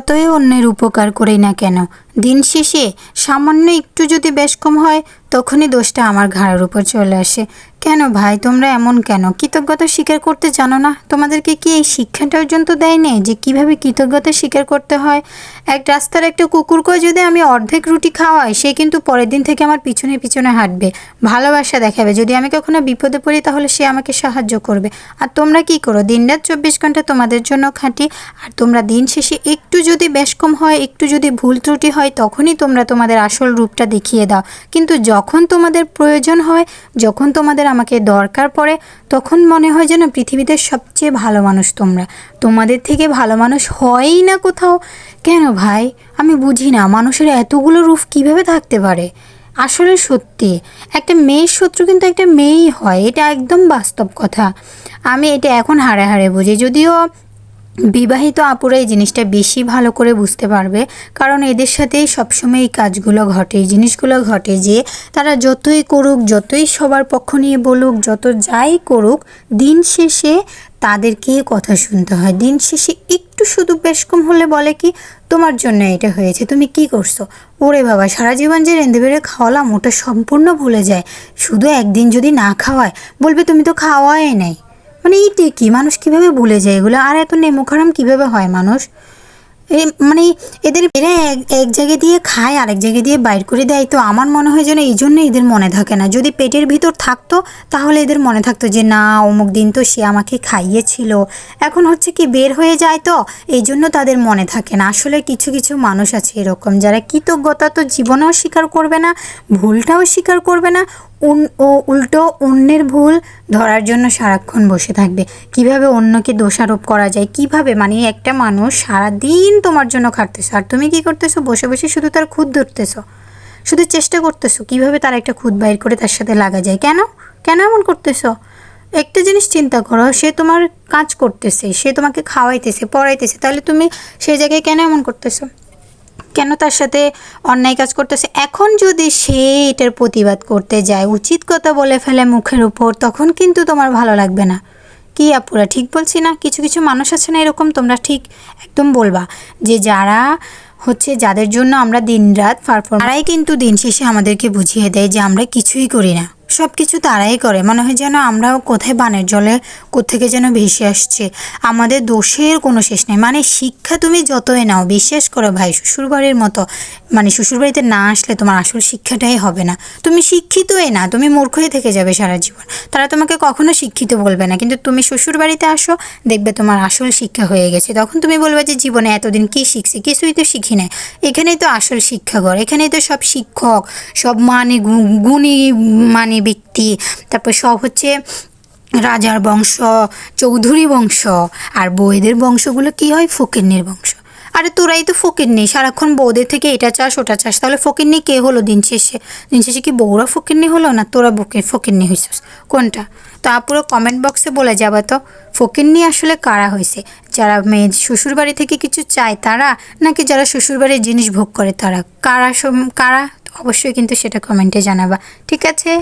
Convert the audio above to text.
যতই অন্যের উপকার করি না কেন দিন শেষে সামান্য একটু যদি বেশ কম হয়, তখনই দোষটা আমার ঘাড়ের উপর চলে আসে। কেন ভাই, তোমরা এমন কেন? কৃতজ্ঞতা স্বীকার করতে জানো না? তোমাদেরকে কি এই শিক্ষাটা পর্যন্ত দেয়নি যে কীভাবে কৃতজ্ঞতা স্বীকার করতে হয়? এক রাস্তার একটা কুকুরকে যদি আমি অর্ধেক রুটি খাওয়াই, সে কিন্তু পরের দিন থেকে আমার পিছনে পিছনে হাঁটবে, ভালোবাসা দেখাবে। যদি আমি কখনো বিপদে পড়ি, তাহলে সে আমাকে সাহায্য করবে। আর তোমরা কি করো? দিনরাত চব্বিশ ঘণ্টা তোমাদের জন্য খাঁটি। আর তোমরা দিন শেষে একটু যদি বেশ কম হয়, একটু যদি ভুল ত্রুটি হয় তখনই তোমরা তোমাদের আসল রূপটা দেখিয়ে দাও। কিন্তু যখন তোমাদের প্রয়োজন হয়, যখন তোমাদের আমাকে দরকার পড়ে, তখন মনে হয় যেন পৃথিবীতে সবচেয়ে ভালো মানুষ তোমরা। তোমাদের থেকে ভালো মানুষ হয়ই না কোথাও। কেন ভাই? আমি বুঝি না, মানুষের এতগুলো রূপ কীভাবে থাকতে পারে? আসলে সত্যি, একটা মেয়ের শত্রু কিন্তু একটা মেয়েই হয়, এটা একদম বাস্তব কথা। আমি এটা এখন হাড়ে হাড়ে বুঝি, যদিও বিবাহিত আপুরা এই জিনিসটা বেশি ভালো করে বুঝতে পারবে। কারণ এদের সাথেই সবসময় এই কাজগুলো ঘটে। এই জিনিসগুলো ঘটে যে তারা যতই করুক, যতই সবার পক্ষ নিয়ে বলুক, যত যাই করুক, দিন শেষে তাদেরকে কথা শুনতে হয়। দিন শেষে একটু শুধু বেশ কম হলে বলে কি, তোমার জন্য এটা হয়েছে, তুমি কি করছ? ওরে বাবা, সারা জীবন যে রেঁধে বেড়ে খাওয়ালাম, ওটা সম্পূর্ণ ভুলে যায়। শুধু একদিন যদি না খাওয়ায়, বলবে, তুমি তো খাওয়াই নাই। মানে এইটা কি? মানুষ কীভাবে ভুলে যায় এগুলো? আর এত নেমুখারাম কীভাবে হয় মানুষ? মানে এদের এরা এক জায়গায় দিয়ে খায়, আরেক জায়গায় দিয়ে বাইর করে দেয়। তো আমার মনে হয় যেন এই জন্য এদের মনে থাকে না। যদি পেটের ভিতর থাকতো, তাহলে এদের মনে থাকতো যে, না, অমুক দিন তো সে আমাকে খাইয়েছিল। এখন হচ্ছে কি বের হয়ে যায় তো? এই জন্য তাদের মনে থাকে না। আসলে কিছু কিছু মানুষ আছে এরকম, যারা কৃতজ্ঞতা তো জীবনেও স্বীকার করবে না, ভুলটাও স্বীকার করবে না উল্টো অন্যের ভুল ধরার জন্য সারাক্ষণ বসে থাকবে। কীভাবে অন্যকে দোষারোপ করা যায়? কীভাবে? মানে একটা মানুষ সারাদিন তোমার জন্য খাটতেছো। আর তুমি কি করতেছো? বসে বসে শুধু তার খুদ ধরতেছো। শুধু চেষ্টা করতেছো। কীভাবে তার একটা খুদ বাইর করে তার সাথে লাগা যায়? কেন? কেন এমন করতেছো? একটা জিনিস চিন্তা করো, সে তোমার কাজ করতেছে, সে তোমাকে খাওয়াইতেছে, পড়াইতেছে। তাহলে তুমি সেই জায়গায় কেন এমন করতেছো? কেন তার সাথে অন্যায় কাজ করতেছে? এখন যদি সে এটার প্রতিবাদ করতে যায়, উচিত কথা বলে ফেলে মুখের উপর, তখন কিন্তু তোমার ভালো লাগবে না। কি আপুরা, ঠিক বলছি না? কিছু কিছু মানুষ আছে না এরকম? তোমরা ঠিক একদম বলবা যে যারা হচ্ছে যাদের জন্য আমরা দিনরাত পারফর্ম তারাই কিন্তু দিন শেষে আমাদেরকে বুঝিয়ে দেয় যে আমরা কিছুই করি না। সব কিছু তারাই করে। মনে হয় যেন আমরাও কোথায় বানের জলে কোত্থেকে যেন ভেসে আসছে। আমাদের দোষের কোনো শেষ নেই। মানে শিক্ষা তুমি যতই নাও, বিশ্বাস করো ভাই, শ্বশুরবাড়ির মতো মানে শ্বশুরবাড়িতে না আসলে তোমার আসল শিক্ষাটাই হবে না। তুমি শিক্ষিতই না, তুমি মূর্খই থেকে যাবে সারা জীবন। তারা তোমাকে কখনো শিক্ষিত বলবে না, কিন্তু তুমি শ্বশুরবাড়িতে আসো, দেখবে তোমার আসল শিক্ষা হয়ে গেছে। তখন তুমি বলবে যে জীবনে এতদিন কি শিখছি? কিছুই তো শিখি নাই। এখানেই তো আসল শিক্ষাঘর এখানেই তো সব শিক্ষক, সব মানে গুণী মানে ব্যক্তি তারপর সব হচ্ছে রাজার বংশ, চৌধুরী বংশ, আর বউদের বংশগুলো কি হয়? ফকিরনির বংশ। আরে তোরাই তো ফকির নেই সারাক্ষণ বউদের থেকে এটা চাস, ওটা চাস, তাহলে ফকির নেই কে হলো দিন শেষে? দিন শেষে কি বউরা ফকির নেই হলো, না তোরা বুকে ফকির নেই হয়েছিস কোনটা? তো আপুরো কমেন্ট বক্সে বলে যাবা তো ফকির নিয়ে আসলে কারা হয়েছে যারা মেয়ে শ্বশুরবাড়ি থেকে কিছু চায় তারা, নাকি যারা শ্বশুরবাড়ির জিনিস ভোগ করে তারা? কারা কারা? অবশ্যই কিন্তু সেটা কমেন্টে জানাবা, ঠিক আছে?